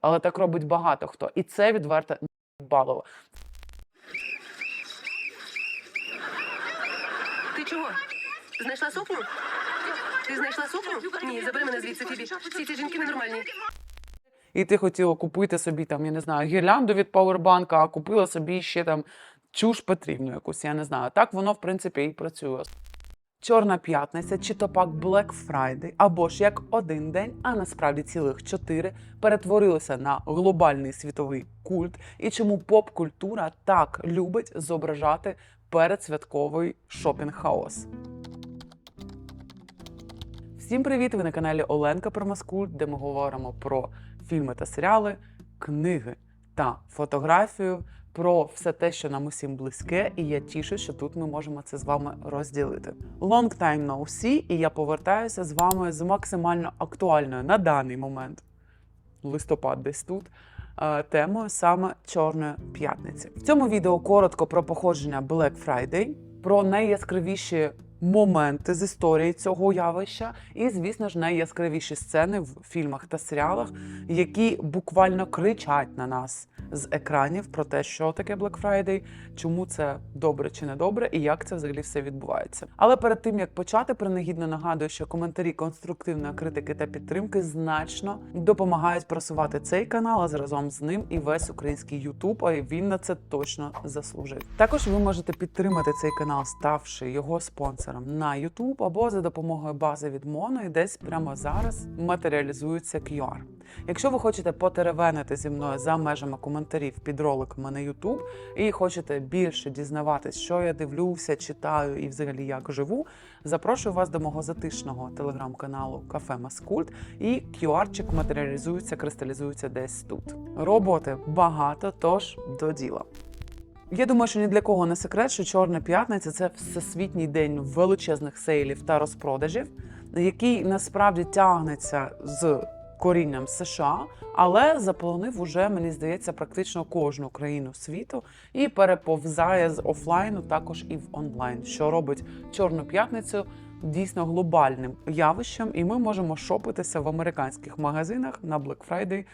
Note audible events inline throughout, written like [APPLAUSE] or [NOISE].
Але так робить багато хто. І це відверто балово. Ти чого? Знайшла сукню? Ти знайшла сукню? Ні, забери мене звідси, Фібі. Всі ці жінки ненормальні. І ти хотіла купити собі там, я не знаю, гірлянду від пауербанка, а купила собі ще там чуш потрібну якусь, я не знаю. Так воно, в принципі, і працює. Чорна п'ятниця чи то пак Black Friday, або ж як один день, а насправді цілих чотири, перетворилися на глобальний світовий культ, і чому поп-культура так любить зображати передсвятковий шопінг-хаос. Всім привіт! Ви на каналі Оленка Промаскульт, де ми говоримо про фільми та серіали, книги та фотографію, про все те, що нам усім близьке, і я тішу, що тут ми можемо це з вами розділити. Long time no see, і я повертаюся з вами з максимально актуальною на даний момент листопад десь тут. е, Темою саме Чорної п'ятниці. В цьому відео коротко про походження Black Friday, про найяскравіші моменти з історії цього явища, і, звісно ж, найяскравіші сцени в фільмах та серіалах, які буквально кричать на нас з екранів про те, що таке Black Friday, чому це добре чи не добре, і як це взагалі все відбувається. Але перед тим як почати, принагідно нагадую, що коментарі конструктивної критики та підтримки значно допомагають просувати цей канал, а разом з ним і весь український Ютуб. А він на це точно заслужив. Також ви можете підтримати цей канал, ставши його спонсором на Ютуб або за допомогою бази від Моно, і десь прямо зараз матеріалізується QR. Якщо ви хочете потеревенити зі мною за межами коментарів під роликами на YouTube і хочете більше дізнаватись, що я дивлюся, читаю і взагалі як живу, запрошую вас до мого затишного телеграм-каналу Кафе Маскульт, і QR-чик матеріалізується, кристалізується десь тут. Роботи багато, тож до діла. Я думаю, що ні для кого не секрет, що Чорна п'ятниця це всесвітній день величезних сейлів та розпродажів, який насправді тягнеться з корінням США, але заполонив уже, мені здається, практично кожну країну світу і переповзає з офлайну також і в онлайн, що робить Чорну п'ятницю дійсно глобальним явищем, і ми можемо шопитися в американських магазинах на Black Friday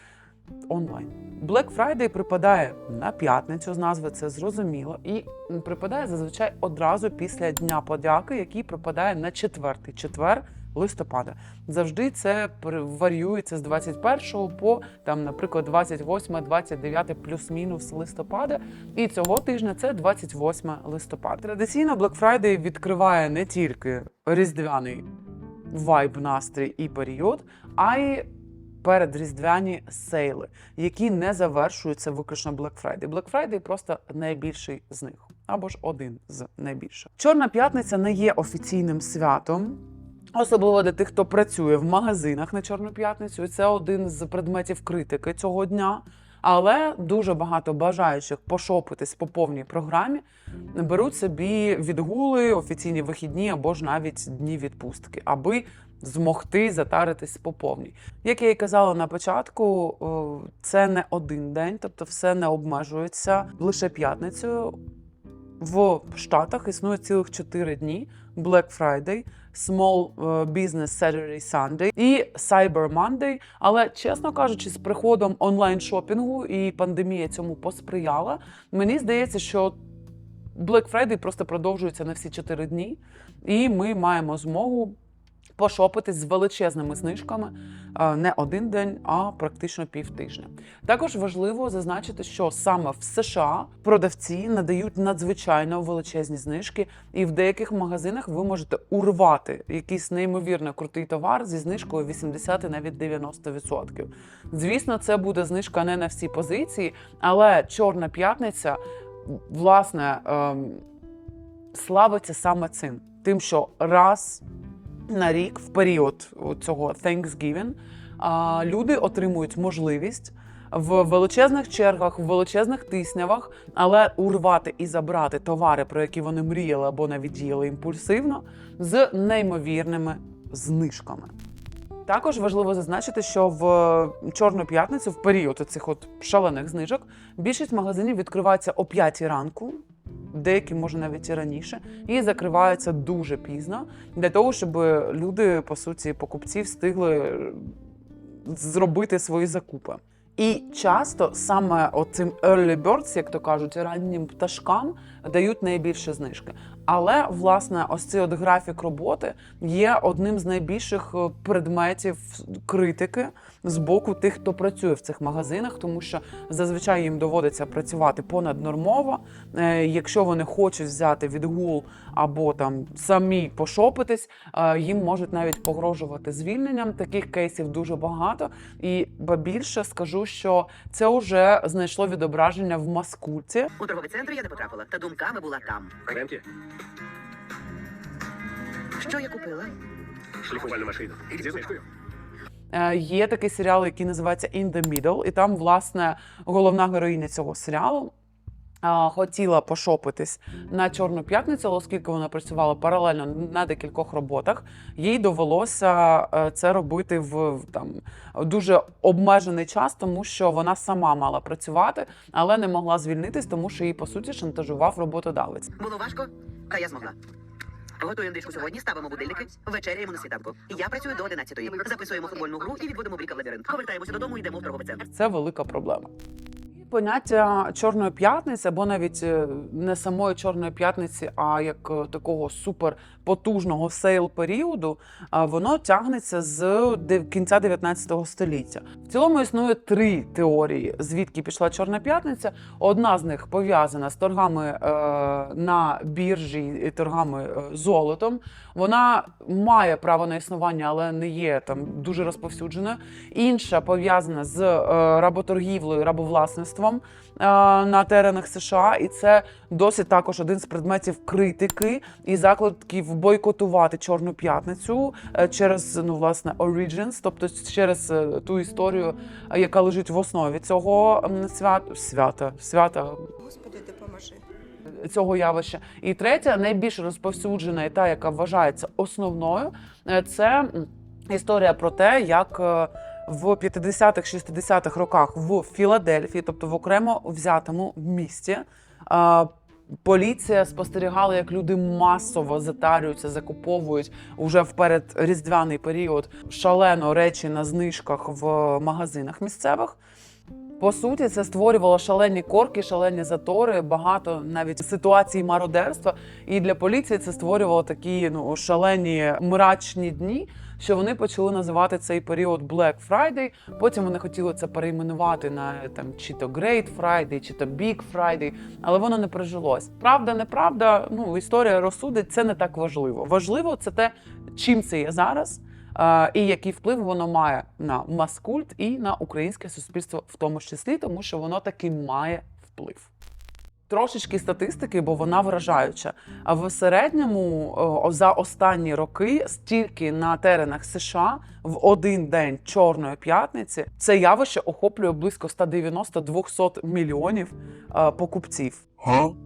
онлайн. Black Friday припадає на п'ятницю, з назви це зрозуміло, і припадає зазвичай одразу після Дня подяки, який припадає на четвертий четвер листопада. Завжди це варіюється з 21 по там, наприклад, 28, 29 плюс-мінус листопада. І цього тижня це 28 листопада. Традиційно Black Friday відкриває не тільки різдвяний вайб, настрій і період, а й передріздвяні сейли, які не завершуються виключно Black Friday. Black Friday просто найбільший з них, або ж один з найбільших. Чорна п'ятниця не є офіційним святом. Особливо для тих, хто працює в магазинах на Чорну п'ятницю. Це один з предметів критики цього дня. Але дуже багато бажаючих пошопитись по повній програмі беруть собі відгули, офіційні вихідні або ж навіть дні відпустки, аби змогти затаритись по повній. Як я і казала на початку, це не один день, тобто все не обмежується лише п'ятницею. В Штатах існує цілих 4 дні: Black Friday, Small е, Business Saturday Sunday і Cyber Monday. Але чесно кажучи, з приходом онлайн-шопінгу і пандемія цьому посприяла, мені здається, що Black Friday просто продовжується на всі 4 дні, і ми маємо змогу пошопитись з величезними знижками е, не один день, а практично півтижня. Також важливо зазначити, що саме в США продавці надають надзвичайно величезні знижки, і в деяких магазинах ви можете урвати якийсь неймовірно крутий товар зі знижкою 80 і навіть 90%. Звісно, це буде знижка не на всі позиції, але Чорна п'ятниця, власне, ем, славиться саме цим, тим, що раз на рік в період цього Thanksgiving люди отримують можливість в величезних чергах, в величезних тиснявах, але урвати і забрати товари, про які вони мріяли або навіть діяли імпульсивно, з неймовірними знижками. Також важливо зазначити, що в Чорну п'ятницю, в період цих от шалених знижок, більшість магазинів відкривається о 5 ранку, деякі може навіть і раніше, і закриваються дуже пізно для того, щоб люди, по суті, покупці встигли зробити свої закупи. І часто саме оцим early birds, як то кажуть, раннім пташкам дають найбільше знижки. Але власне, ось цей от графік роботи є одним з найбільших е, предметів критики з боку тих, хто працює в цих магазинах, тому що зазвичай їм доводиться працювати понаднормово. Е, Якщо вони хочуть взяти відгул або там самі пошопитись, е, їм можуть навіть погрожувати звільненням. Таких кейсів дуже багато. І ба більше скажу, що це вже знайшло відображення в маскульці. У торговий центр я не потрапила, та думками була там. Ремки, Що я купила? шліфувальну машину. Зі знижкою. Е, Є такий серіал, який називається In the Middle, і там, власне, головна героїня цього серіалу. А, Хотіла пошопитись на Чорну п'ятницю, оскільки вона працювала паралельно на декількох роботах, їй довелося е, це робити в там дуже обмежений час, тому що вона сама мала працювати, але не могла звільнитись, тому що її по суті шантажував роботодавець. Було важко, та я змогла. Готуємо дишку сьогодні, ставимо будильники, вечеряємо на світанку. Я працюю до 11-ї. Записуємо футбольну гру і відводимо Бріка в лабіринт. Повертаємося додому, йдемо в торговий центр. Це велика проблема. Поняття чорної п'ятниці, або навіть е, не самої чорної п'ятниці, а як е, такого суперпотужного сейл періоду, воно тягнеться з кінця 19 століття. В цілому існує три теорії, звідки пішла чорна п'ятниця. Одна з них пов'язана з торгами е, на біржі і торгами золотом. Вона має право на існування, але не є там дуже розповсюдженою. Інша пов'язана з работоргівлею, рабовласництвом е, на теренах США, і це досить також один з предметів критики і закликів бойкотувати Чорну п'ятницю е, через ну власне Origins, тобто через е, ту історію, яка лежить в основі цього м, свят... свята свята Господи, допоможи. цього явища. І третя, найбільш розповсюджена, і та, яка вважається основною, це історія про те, як в 50-х, 60-х роках в Філадельфії, тобто в окремо взятому місті. Поліція спостерігала, як люди масово затарюються, закуповують уже в передріздвяний період шалено речі на знижках в магазинах місцевих. По суті, це створювало шалені корки, шалені затори, багато навіть ситуацій мародерства. І для поліції це створювало такі ну шалені мрачні дні, що вони почали називати цей період Black Friday. Потім вони хотіли це перейменувати на там чи то Great Friday, чи то Big Friday, але воно не прижилось. Правда, неправда. Ну історія розсудить, це не так важливо. Важливо це те, чим це є зараз. І який вплив воно має на маскульт і на українське суспільство, в тому числі, тому що воно таки має вплив. Трошечки статистики, бо вона вражаюча. А в середньому за останні роки стільки на теренах США в один день Чорної п'ятниці це явище охоплює близько 190-200 мільйонів е, покупців.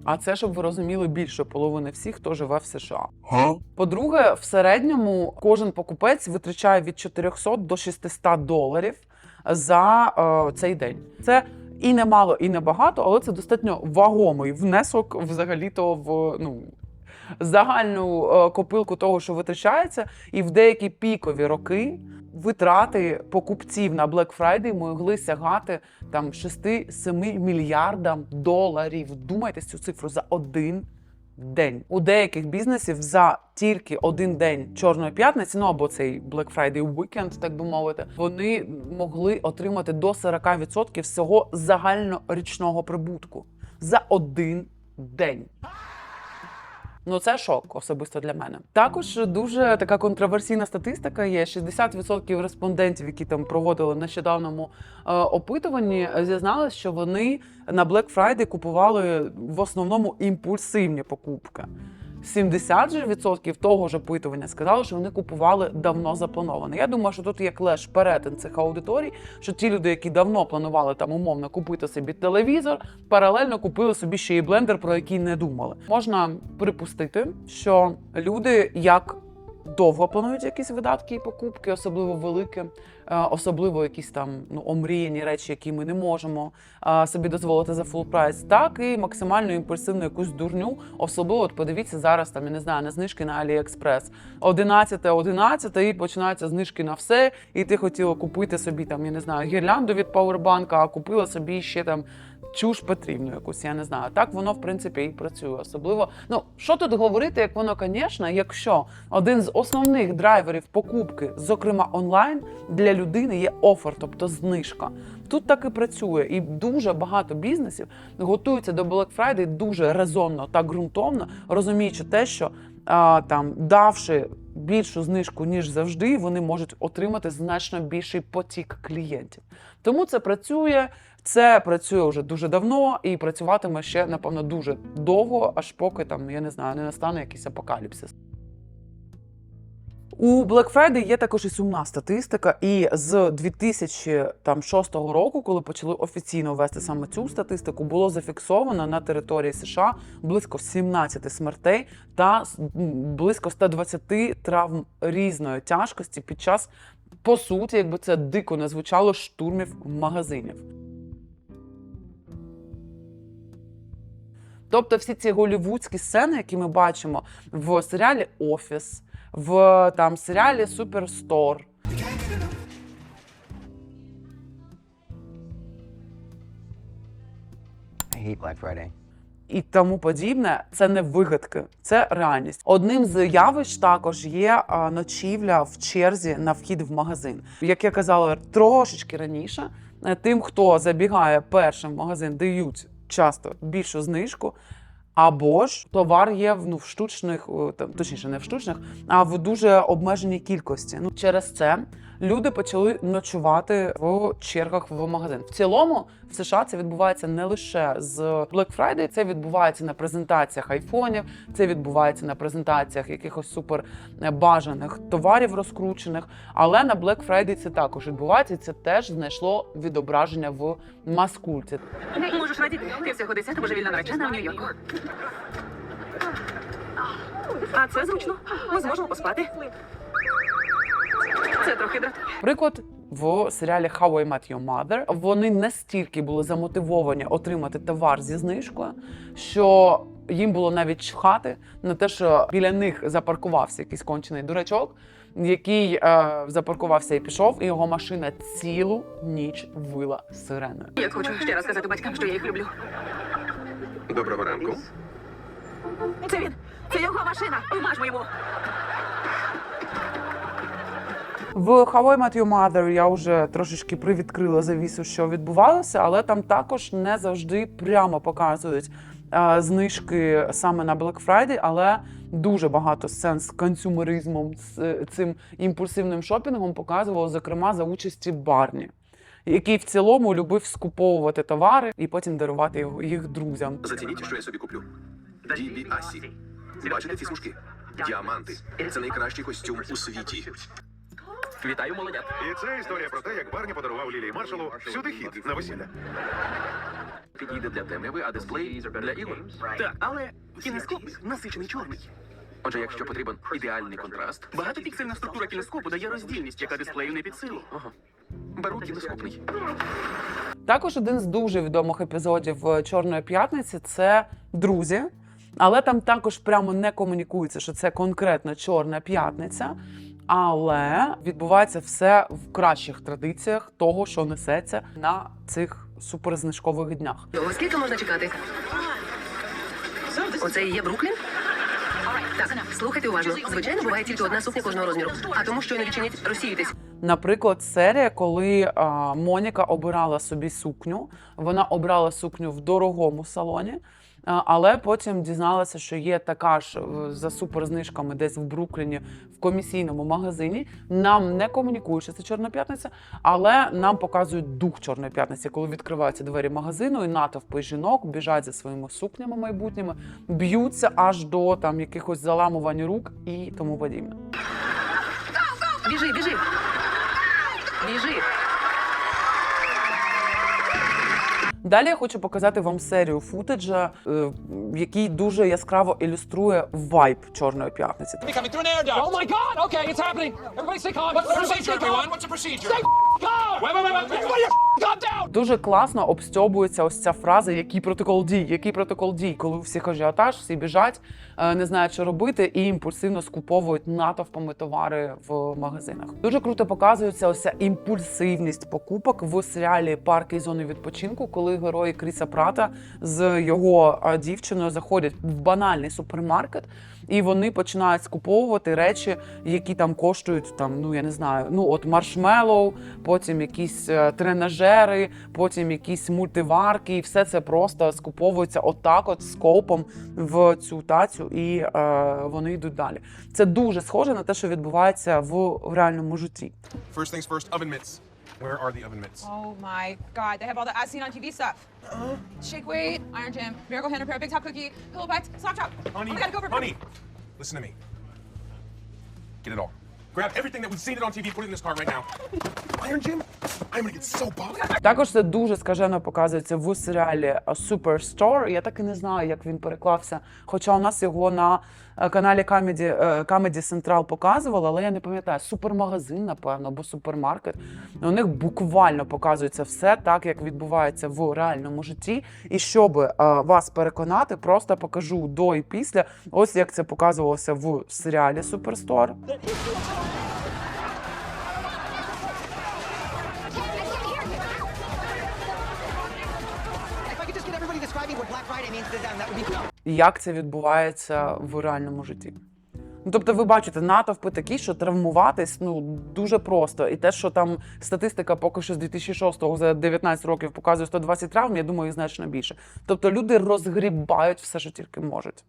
А це, щоб ви розуміли, більше половини всіх, хто живе в США. По-друге, в середньому кожен покупець витрачає від 400 до 600 доларів за е, цей день. Це і не мало, і не багато, але це достатньо вагомий внесок взагалі-то в ну. Загальну е, копилку того, що витрачається, і в деякі пікові роки витрати покупців на Black Friday могли сягати там 6-7 мільярдам доларів. Думайте цю цифру за один день. У деяких бізнесів за тільки один день Чорної п'ятниці, ну або цей Black Friday Weekend, так би мовити, вони могли отримати до 40% всього загальнорічного прибутку за один день. Ну, це шок особисто для мене. Також дуже така контроверсійна статистика є: 60% респондентів, які там проводили нещодавному е, опитуванні, зізналися, що вони на Black Friday купували в основному імпульсивні покупки. 70% же відсотків того ж опитування сказали, що вони купували давно заплановане. Я думаю, що тут є клеш перетин цих аудиторій, що ті люди, які давно планували там умовно купити собі телевізор, паралельно купили собі ще й блендер, про який не думали. Можна припустити, що люди як довго планують якісь видатки і покупки, особливо великі, особливо якісь там ну, омріяні речі, які ми не можемо е, собі дозволити за фул прайс, так і максимально імпульсивну якусь дурню. Особливо от подивіться зараз там, я не знаю, на знижки на AliExpress. 11, 11, і починаються знижки на все. І ти хотіла купити собі там, я не знаю, гірлянду від Powerbank, а купила собі ще там. Чуш потрібну якусь, я не знаю. Так воно в принципі і працює. Особливо, ну що тут говорити, як воно, звісно, якщо один з основних драйверів покупки, зокрема онлайн, для людини є офер, тобто знижка. Тут так і працює, і дуже багато бізнесів готуються до Black Friday дуже резонно та ґрунтовно, розуміючи те, що а, там давши більшу знижку ніж завжди, вони можуть отримати значно більший потік клієнтів. Тому це працює. Це працює вже дуже давно і працюватиме ще, напевно, дуже довго, аж поки там, я не знаю, не настане якийсь апокаліпсис. У Black Friday є також і сумна статистика, і з 2006 року, коли почали офіційно вести саме цю статистику, було зафіксовано на території США близько 17 смертей та близько 120 травм різної тяжкості під час, по суті, якби це дико не звучало, штурмів магазинів. Тобто всі ці голівудські сцени, які ми бачимо в серіалі Офіс, в там серіалі Суперстор. I hate Black Friday. І тому подібне, це не вигадки, це реальність. Одним з явищ також є ночівля в черзі на вхід в магазин. Як я казала трошечки раніше, е, тим, хто забігає першим в магазин, дають часто більшу знижку. Або ж товар є в, ну, в штучних, о, там, точніше, не в штучних, а в дуже обмеженій кількості. Ну, через це люди почали ночувати в чергах в магазин. В цілому в США це відбувається не лише з Black Friday, це відбувається на презентаціях айфонів, це відбувається на презентаціях якихось супер е, товарів розкручених. Але на Black Friday це також відбувається. Це теж знайшло відображення в маскульті. Можеш радіти, ти всього 10 божевільна наречена в Нью-Йорку. А це зручно. Ми зможемо поспати. Це трохи дратує. Приклад в серіалі How I Met Your Mother вони настільки були замотивовані отримати товар зі знижкою, що їм було навіть чхати на те, що біля них запаркувався якийсь кончений дурачок, який е, запаркувався і пішов, і його машина цілу ніч вила сиреною. Я хочу ще раз сказати батькам, що я їх люблю. Доброго ранку. Це він! Це його машина! Вмажмо йому! В How I Met Your Mother я вже трошечки привідкрила завісу, що відбувалося, але там також не завжди прямо показують е, знижки саме на Black Friday, але дуже багато сцен з консюмеризмом, з е, цим імпульсивним шопінгом показувало, зокрема, за участі Барні. Який в цілому любив скуповувати товари і потім дарувати його- їх друзям. Зацініть, що я собі куплю. Дібі Асі. Бачите ці смужки? Діаманти. Це найкращий костюм у світі. Вітаю, молодят. І це історія про те, як Барні подарував Лілії Маршалу всюди хід на весілля. Підійде для темряви, а дисплей для ігор. Так, але кінескоп насичений чорний. Отже, якщо потрібен ідеальний контраст, Багатопіксельна структура кінескопу дає роздільність, яка дисплею не під силу. беру кінескопний. Також один з дуже відомих епізодів е, Чорної п'ятниці це друзі. Але там також прямо не комунікується, що це конкретно Чорна п'ятниця. Але відбувається все в кращих традиціях того, що несеться на цих суперзнижкових днях. Скільки можна чекати? Оце і є Бруклін? Так, слухайте уважно. Звичайно, буває тільки одна сукня кожного розміру. А тому, що не відчинять, розсіюйтесь. Наприклад, серія, коли а, Моніка обирала собі сукню, вона обрала сукню в дорогому салоні. А, Але потім дізналася, що є така ж е, за суперзнижками десь в Брукліні в комісійному магазині. Нам не комунікують, що це Чорна п'ятниця, але нам показують дух Чорної п'ятниці, коли відкриваються двері магазину, і натовпи жінок біжать за своїми сукнями майбутніми, б'ються аж до там якихось заламувань рук і тому подібне. Біжи, біжи! Біжи! Далі я хочу показати вам серію футеджа, е, який дуже яскраво ілюструє вайб Чорної п'ятниці. Oh! Дуже класно обстьобується ось ця фраза, який протокол дій, який протокол дій, коли у всіх ажіотаж, всі біжать, е, не знають, що робити, і імпульсивно скуповують натовпами товари в магазинах. Дуже круто показується ось ця імпульсивність покупок в серіалі Парки і зони відпочинку, коли герої Кріса Прата з його дівчиною заходять в банальний супермаркет. І вони починають скуповувати речі, які там коштують там, ну я не знаю, ну от маршмеллоу, потім якісь е, тренажери, потім якісь мультиварки, і все це просто скуповується отак, от скопом в цю тацю, і е, вони йдуть далі. Це дуже схоже на те, що відбувається в реальному житті. First things first, oven mitts. Where are the oven mitts? Oh my god, they have all the as seen on TV stuff. [GASPS] Shake weight, Iron Gym, Miracle Hand Repair, Big Top Cookie, Pillow Bites, Sock Chop. Honey, oh my god, go for honey, listen to me. Get it all. Grab everything that we've seen it on TV, put it in this car right now. [LAUGHS] Iron Gym? I'm gonna get so buffed. Також це дуже скажено показується в серіалі Superstore. Я так і не знаю, як він переклався. Хоча у нас його на е, каналі Comedy, е, Comedy Central показували, але я не пам'ятаю, супермагазин, напевно, або супермаркет. У них буквально показується все так, як відбувається в реальному житті. І щоб е, вас переконати, просто покажу до і після. Ось як це показувалося в серіалі Superstore. Be як це відбувається в реальному житті. Ну, тобто, ви бачите, натовпи такі, що травмуватись ну дуже просто. І те, що там статистика поки що з 2006-го за 19 років показує 120 травм, я думаю, значно більше. Тобто люди розгрібають все, що тільки можуть.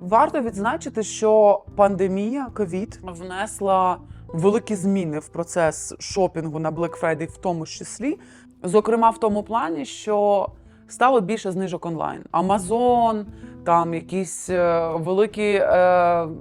Варто відзначити, що пандемія ковід внесла великі зміни в процес шопінгу на Black Friday в тому числі. Зокрема, в тому плані, що стало більше знижок онлайн. Амазон, там якісь е, великі е,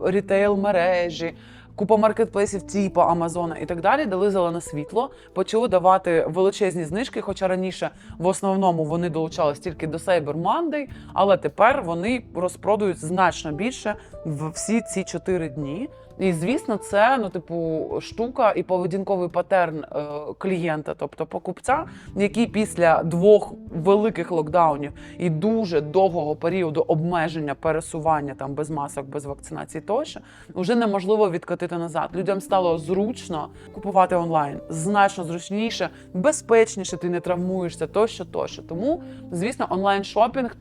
рітейл-мережі, купа маркетплейсів типу Амазона і так далі дали зелене світло, почали давати величезні знижки. Хоча раніше в основному вони долучались тільки до Cyber Monday, але тепер вони розпродають значно більше в всі ці чотири дні. І звісно, це ну, типу, штука і поведінковий патерн е, клієнта, тобто покупця, який після двох великих локдаунів і дуже довгого періоду обмеження пересування там без масок, без вакцинації тощо, вже неможливо відкатити назад. Людям стало зручно купувати онлайн, значно зручніше, безпечніше, ти не травмуєшся тощо, тощо. Тому, звісно, онлайн шопінг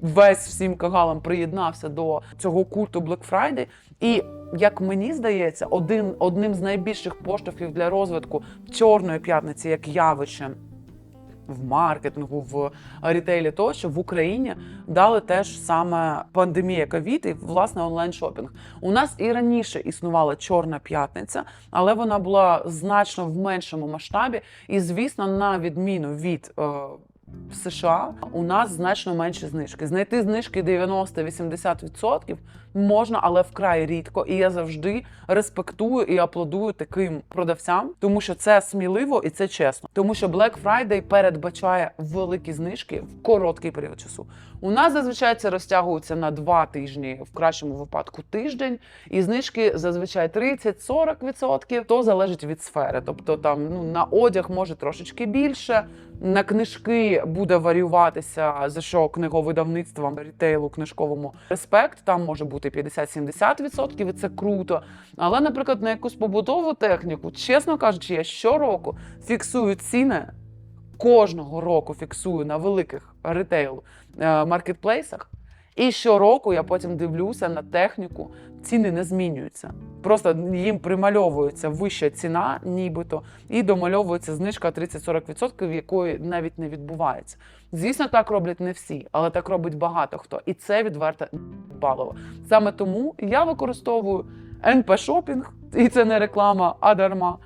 весь всім кагалам приєднався до цього культу Black Friday. І як мені здається, один одним з найбільших поштовхів для розвитку чорної п'ятниці як явище. В маркетингу, в рітейлі тощо в Україні дали теж саме пандемія ковід і власне онлайн шопінг. У нас і раніше існувала чорна п'ятниця, але вона була значно в меншому масштабі. І звісно, на відміну від е, в США у нас значно менші знижки. Знайти знижки 90-80% можна, але вкрай рідко. І я завжди респектую і аплодую таким продавцям, тому що це сміливо і це чесно. Тому що Black Friday передбачає великі знижки в короткий період часу. У нас зазвичай це розтягується на два тижні, в кращому випадку тиждень, і знижки зазвичай 30-40%, то залежить від сфери. Тобто там ну на одяг може трошечки більше. На книжки буде варіюватися за що книговидавництвам рітейлу книжковому респект. Там може бути 50-70%, і це круто. Але, наприклад, на якусь побутову техніку, чесно кажучи, я щороку фіксую ціни. Кожного року фіксую на великих ритейл е, маркетплейсах. І щороку я потім дивлюся на техніку, ціни не змінюються. Просто їм примальовується вища ціна, нібито, і домальовується знижка 30-40%, якої навіть не відбувається. Звісно, так роблять не всі, але так робить багато хто. І це відверто балово. Саме тому я використовую НП шопінг, і це не реклама, а дарма.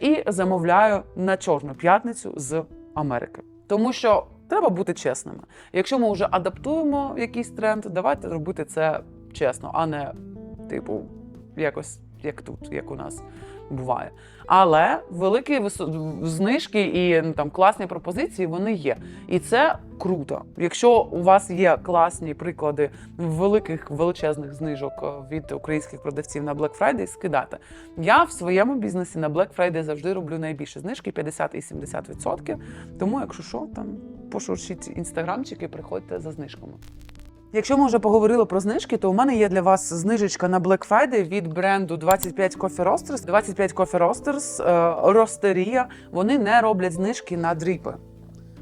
І замовляю на Чорну п'ятницю з Америки. Тому що треба бути чесними. Якщо ми вже адаптуємо якийсь тренд, давайте робити це чесно, а не типу якось як тут, як у нас. буває. Але великі знижки і ну, там класні пропозиції вони є. І це круто. Якщо у вас є класні приклади великих величезних знижок е, від українських продавців на Black Friday, скидати. Я в своєму бізнесі на Black Friday завжди роблю найбільше знижки 50 і 70%. Тому, якщо що, там пошуршіть інстаграмчики, приходьте за знижками. Якщо ми вже поговорили про знижки, то у мене є для вас знижечка на Black Friday від бренду 25 Coffee Roasters. 25 Coffee Roasters, ростерія. Вони не роблять знижки на дріпи.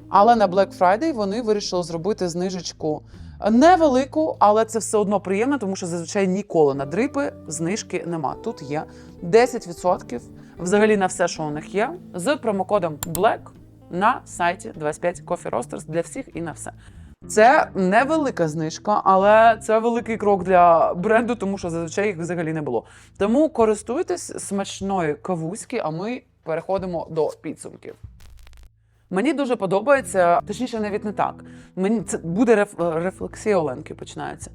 Але на Black Friday вони вирішили зробити знижечку невелику, але це все одно приємно, тому що зазвичай ніколи на дрипи знижки нема. Тут є 10% взагалі на все, що у них є, з промокодом BLACK на сайті 25 Coffee Roasters для всіх і на все. Це невелика знижка, але це великий крок для бренду, тому що зазвичай їх взагалі не було. Тому користуйтесь смачної кавуськи, а ми переходимо до підсумків. Мені дуже подобається, точніше, навіть не так. Мені це буде реф, рефлексія Оленки починається.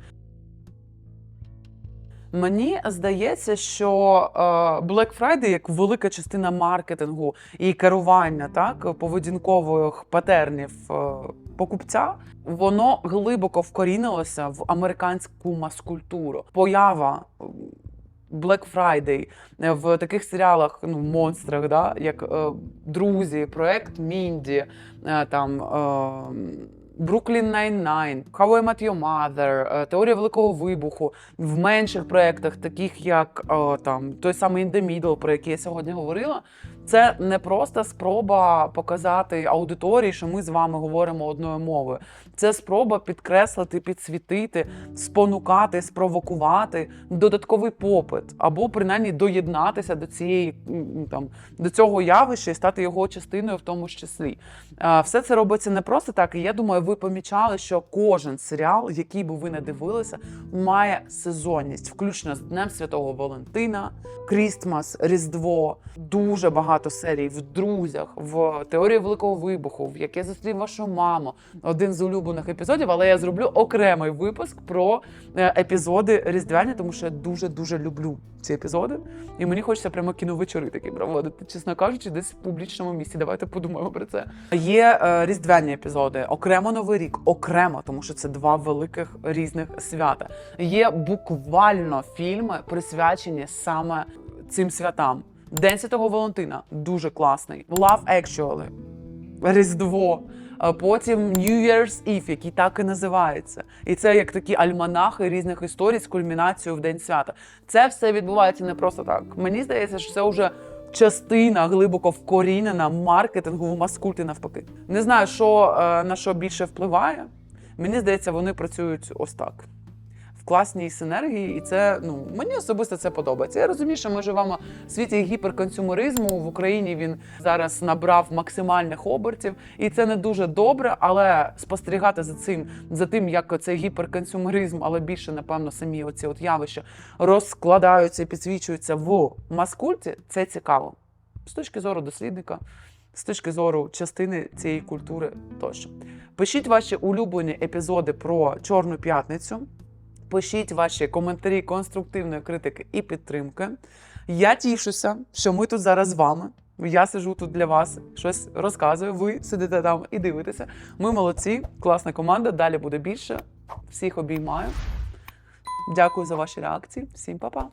Мені здається, що е, Black Friday як велика частина маркетингу і керування так поведінкових патернів е, покупця, воно глибоко вкорінилося в американську маскультуру. Поява Black Friday е, в таких серіалах, ну монстрах, да, як друзі, проект Мінді, там. Е, Brooklyn Nine-Nine, How I е, Теорія Великого Вибуху в менших проєктах, таких як о, там той самий In the Middle, про який я сьогодні говорила. Це не просто спроба показати аудиторії, що ми з вами говоримо одною мовою. Це спроба підкреслити, підсвітити, спонукати, спровокувати додатковий попит, або принаймні доєднатися до цієї там до цього явища і стати його частиною в тому числі. Все це робиться не просто так. І я думаю, ви помічали, що кожен серіал, який би ви не дивилися, має сезонність, включно з Днем Святого Валентина, Крістмас, Різдво, дуже багато серій в друзях, в теорії Великого Вибуху, в яке зустрів вашу маму. Один з улюблених епізодів, але я зроблю окремий випуск про е, епізоди різдвяні, тому що я дуже дуже люблю ці епізоди. І мені хочеться прямо кіновечори такі проводити, чесно кажучи, десь в публічному місці. Давайте подумаємо про це. Є е, різдвяні епізоди, окремо новий рік, окремо, тому що це два великих різних свята. Є буквально фільми, присвячені саме цим святам. День Святого Валентина дуже класний. Love Actually, Різдво. Потім New Year's Eve, який так і називається. І це як такі альманахи різних історій з кульмінацією в День свята. Це все відбувається не просто так. Мені здається, що це вже частина глибоко вкорінена маркетингу маскульти навпаки. Не знаю, що е, на що більше впливає. Мені здається, вони працюють ось так. Класній синергії, і це ну мені особисто це подобається. Я розумію, що ми живемо в світі гіперконсюмеризму. В Україні він зараз набрав максимальних обертів, і це не дуже добре. Але спостерігати за цим, за тим, як цей гіперконсюмеризм, але більше напевно самі оці от явища розкладаються і підсвічуються в маскульті. Це цікаво з точки зору дослідника, з точки зору частини цієї культури тощо. Пишіть ваші улюблені епізоди про Чорну п'ятницю. Пишіть ваші коментарі конструктивної критики і підтримки. Я тішуся, що ми тут зараз з вами. Я сижу тут для вас, щось розказую. Ви сидите там і дивитеся. Ми молодці, класна команда. Далі буде більше. Всіх обіймаю. Дякую за ваші реакції. Всім па-па.